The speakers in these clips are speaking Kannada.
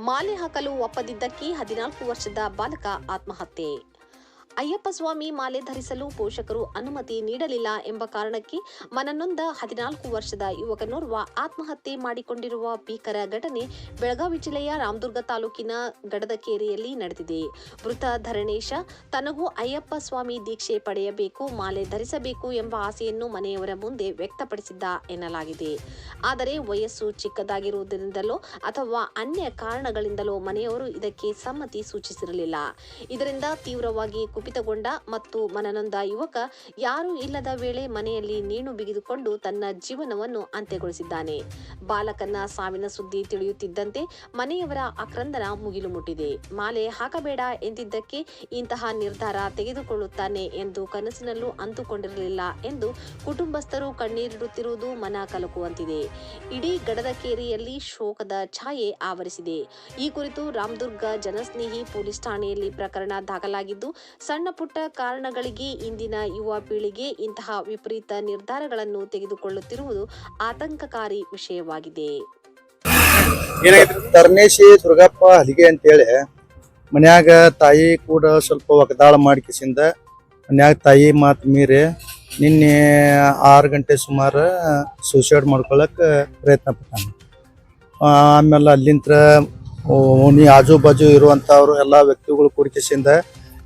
ಮಾಲೆ ಹಾಕಲು ಒಪ್ಪದಿದ್ದಕ್ಕೆ ಹದಿನಾಲ್ಕು ವರ್ಷದ ಬಾಲಕ ಆತ್ಮಹತ್ಯೆ. ಅಯ್ಯಪ್ಪ ಸ್ವಾಮಿ ಮಾಲೆ ಧರಿಸಲು ಪೋಷಕರು ಅನುಮತಿ ನೀಡಲಿಲ್ಲ ಎಂಬ ಕಾರಣಕ್ಕೆ ಮನನೊಂದ ಹದಿನಾಲ್ಕು ವರ್ಷದ ಯುವಕನೋರ್ವ ಆತ್ಮಹತ್ಯೆ ಮಾಡಿಕೊಂಡಿರುವ ಭೀಕರ ಘಟನೆ ಬೆಳಗಾವಿ ಜಿಲ್ಲೆಯ ರಾಮದುರ್ಗ ತಾಲೂಕಿನ ಗಡದಕೇರಿಯಲ್ಲಿ ನಡೆದಿದೆ. ಮೃತ ಧರಣೇಶ ತನಗೂ ಅಯ್ಯಪ್ಪ ಸ್ವಾಮಿ ದೀಕ್ಷೆ ಪಡೆಯಬೇಕು, ಮಾಲೆ ಧರಿಸಬೇಕು ಎಂಬ ಆಸೆಯನ್ನು ಮನೆಯವರ ಮುಂದೆ ವ್ಯಕ್ತಪಡಿಸಿದ್ದ ಎನ್ನಲಾಗಿದೆ. ಆದರೆ ವಯಸ್ಸು ಚಿಕ್ಕದಾಗಿರುವುದರಿಂದಲೋ ಅಥವಾ ಅನ್ಯ ಕಾರಣಗಳಿಂದಲೋ ಮನೆಯವರು ಇದಕ್ಕೆ ಸಮ್ಮತಿ ಸೂಚಿಸಿರಲಿಲ್ಲ. ಇದರಿಂದ ತೀವ್ರವಾಗಿ ಕುಪಿತಗೊಂಡ ಮತ್ತು ಮನನೊಂದ ಯುವಕ ಯಾರೂ ಇಲ್ಲದ ವೇಳೆ ಮನೆಯಲ್ಲಿ ನೇಣು ಬಿಗಿದುಕೊಂಡು ತನ್ನ ಜೀವನವನ್ನು ಅಂತ್ಯಗೊಳಿಸಿದ್ದಾನೆ. ಬಾಲಕನ ಸಾವಿನ ಸುದ್ದಿ ತಿಳಿಯುತ್ತಿದ್ದಂತೆ ಮನೆಯವರ ಆಕ್ರಂದನ ಮುಗಿಲು ಮುಟ್ಟಿದೆ. ಮಾಲೆ ಹಾಕಬೇಡ ಎಂದಿದ್ದಕ್ಕೆ ಇಂತಹ ನಿರ್ಧಾರ ತೆಗೆದುಕೊಳ್ಳುತ್ತಾನೆ ಎಂದು ಕನಸಿನಲ್ಲೂ ಅಂದುಕೊಂಡಿರಲಿಲ್ಲ ಎಂದು ಕುಟುಂಬಸ್ಥರು ಕಣ್ಣೀರಿಡುತ್ತಿರುವುದು ಮನ ಕಲಕುವಂತಿದೆ. ಇಡೀ ಗಡದಕೇರಿಯಲ್ಲಿ ಶೋಕದ ಛಾಯೆ ಆವರಿಸಿದೆ. ಈ ಕುರಿತು ರಾಮದುರ್ಗ ಜನಸ್ನೇಹಿ ಪೊಲೀಸ್ ಠಾಣೆಯಲ್ಲಿ ಪ್ರಕರಣ ದಾಖಲಾಗಿದ್ದು ಸಣ್ಣ ಪುಟ್ಟ ಕಾರಣಗಳಿಗೆ ಇಂದಿನ ಯುವ ಪೀಳಿಗೆ ಇಂತಹ ವಿಪರೀತ ನಿರ್ಧಾರಗಳನ್ನು ತೆಗೆದುಕೊಳ್ಳುತ್ತಿರುವುದು ಆತಂಕಕಾರಿ ವಿಷಯವಾಗಿದೆ. ತರ್ನೇಶಿ, ದುರ್ಗಪ್ಪ ಹಲಿಗೆ ಅಂತೇಳಿ ಮನ್ಯಾಗ ತಾಯಿ ಕೂಡ ಸ್ವಲ್ಪ ಒಗದಾಳ ಮಾಡ್ಕಿಸಿಂದ ಮನ್ಯಾಗ ತಾಯಿ ಮಾತು ಮೀರಿ ನಿನ್ನೆ ಆರು ಗಂಟೆ ಸುಮಾರು ಸೂಸೈಡ್ ಮಾಡ್ಕೊಳಕ್ ಪ್ರಯತ್ನ ಪಟ್ಟಾನೆ. ಆಮೇಲೆ ಅಲ್ಲಿಂತ್ರ ಓಣಿ ಆಜು ಬಾಜು ಇರುವಂಥವ್ರು ಎಲ್ಲ ವ್ಯಕ್ತಿಗಳು ಕೂಡಿಕಿಸಿಂದ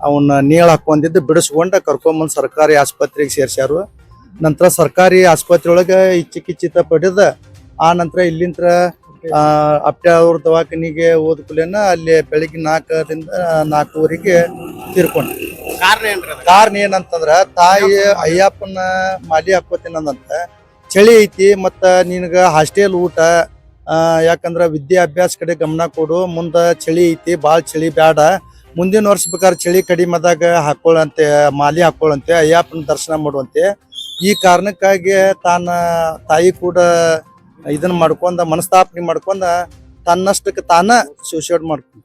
ಅವನ್ನ ನೇಳು ಹಾಕೊಂಡಿದ್ದು ಬಿಡಿಸ್ಕೊಂಡು ಕರ್ಕೊಂಬಂದು ಸರ್ಕಾರಿ ಆಸ್ಪತ್ರೆಗೆ ಸೇರ್ಸ್ಯಾರು. ನಂತರ ಸರ್ಕಾರಿ ಆಸ್ಪತ್ರೆ ಒಳಗೆ ಇಚ್ಚಿಕಿಚ್ಚಿತ ಪಡೆದ. ಆ ನಂತರ ಇಲ್ಲಿಂತ್ರ ಆ, ಅಪ್ಟೆ ಅವ್ರ ದವಾಖಾನಿಗೆ ಹೋದ ಕೂಲೇನ ಅಲ್ಲಿ ಬೆಳಿಗ್ಗೆ ನಾಲ್ಕರಿಂದ ನಾಲ್ಕೂವರೆಗೆ ತೀರ್ಕೊಂಡ ಕಾರಣ ಏನ್ರ ಅದು? ಕಾರಣ ಏನಂತಂದ್ರ ತಾಯಿ ಅಯ್ಯಪ್ಪನ ಮಾಲಿ ಹಾಕೋತೀನಂದಂತ ಚಳಿ ಐತಿ ಮತ್ತ ನಿನಗ ಹಾಸ್ಟೆಲ್ ಊಟ ಯಾಕಂದ್ರೆ ವಿದ್ಯಾಭ್ಯಾಸ ಕಡೆ ಗಮನ ಕೊಡು ಮುಂದೆ ಚಳಿ ಐತಿ ಭಾಳ ಚಳಿ ಬ್ಯಾಡ. ಮುಂದಿನ ವರ್ಷ ಬೇಕಾದ್ರೆ ಚಳಿ ಕಡಿಮೆದಾಗ ಹಾಕೊಳ್ಳಂತೆ ಮಾಲಿ ಹಾಕೊಳ್ಳಂತೆ ಅಯ್ಯಪ್ಪನ ದರ್ಶನ ಮಾಡುವಂತೆ ಈ ಕಾರಣಕ್ಕಾಗಿ ತಾನ ತಾಯಿ ಕೂಡ ಇದನ್ನ ಮಾಡ್ಕೊಂಡ ಮನಸ್ತಾಪನೆ ಮಾಡ್ಕೊಂಡ ತನ್ನಷ್ಟಕ್ಕೆ ತಾನ ಸೂಸೈಡ್ ಮಾಡ್ಕೊಂಡ.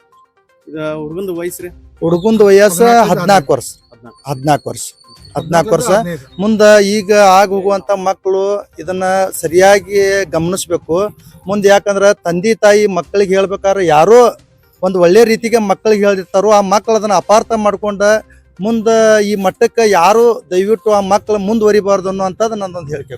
ಹುಡುಗಂದು ವಯಸ್ಸ್ರಿ ಹುಡುಗಂದು ವಯಸ್ಸು ಹದಿನಾಲ್ಕು ವರ್ಷ. ಹದ್ನಾಲ್ಕು. ಹದಿನಾಲ್ಕು. ವರ್ಷ. ಹದಿನಾಲ್ಕು ವರ್ಷ. ಮುಂದ ಈಗ ಆಗ ಹೋಗುವಂತ ಮಕ್ಕಳು ಇದನ್ನ ಸರಿಯಾಗಿ ಗಮನಿಸ್ಬೇಕು. ಮುಂದೆ ಯಾಕಂದ್ರ ತಂದೆ ತಾಯಿ ಮಕ್ಕಳಿಗೆ ಹೇಳ್ಬೇಕಾದ್ರೆ ಯಾರೋ ಒಂದು ಒಳ್ಳೆ ರೀತಿಗೆ ಮಕ್ಕಳಿಗೆ ಹೇಳಿರ್ತಾರೋ ಆ ಮಕ್ಕಳು ಅದನ್ನ ಅಪಾರ್ಥ ಮಾಡ್ಕೊಂಡು ಮುಂದ ಈ ಮಟ್ಟಕ್ಕೆ ಯಾರು ದಯವಿಟ್ಟು ಆ ಮಕ್ಕಳು ಮುಂದುವರಿಬಾರ್ದು ಅನ್ನುವಂಥದ್ದು ನನ್ನೊಂದು ಹೇಳಿಕೆ.